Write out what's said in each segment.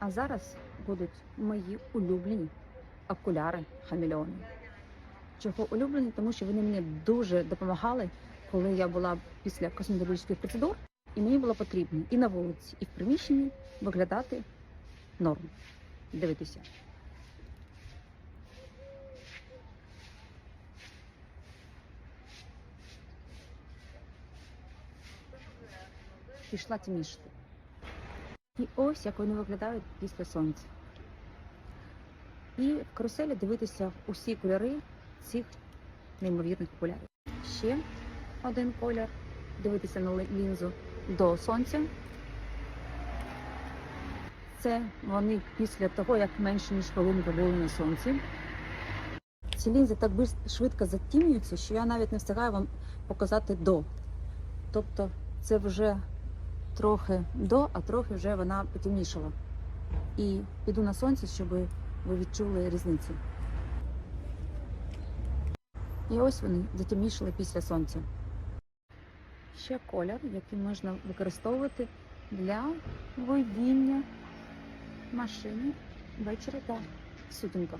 А зараз будуть мої улюблені окуляри хамільони. Чого улюблені? Тому що вони мені дуже допомагали, коли я була після косметологічних процедур, і мені було потрібно і на вулиці, і в приміщенні виглядати норм. Дивитися. Пішла тімішити. І ось як вони виглядають після сонця. І в каруселі дивитися усі кольори цих неймовірних окулярів. Ще один колір. Дивитися на лінзу до сонця. Це вони після того, як менше ніж хвилинку були на сонці. Ці лінзи так швидко затімнюються, що я навіть не встигаю вам показати до. Тобто це вже трохи до, а трохи вже вона потемнішала. І піду на сонце, щоб ви відчули різницю. І ось вони затемнішали після сонця. Ще колір, який можна використовувати для водіння машини ввечері та сутінка.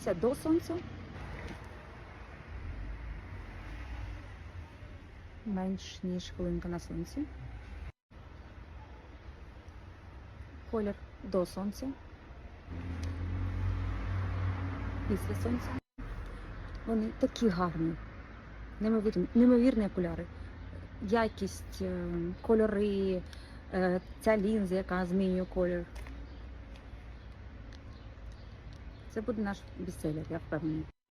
Це до сонця. Менш ніж хвилинка на сонці. Колір до сонця. Після сонця. Вони такі гарні, неймовірні, неймовірні окуляри. Якість, е, кольори, е, ця лінза, яка змінює колір. Це буде наш бестселер, я впевнена.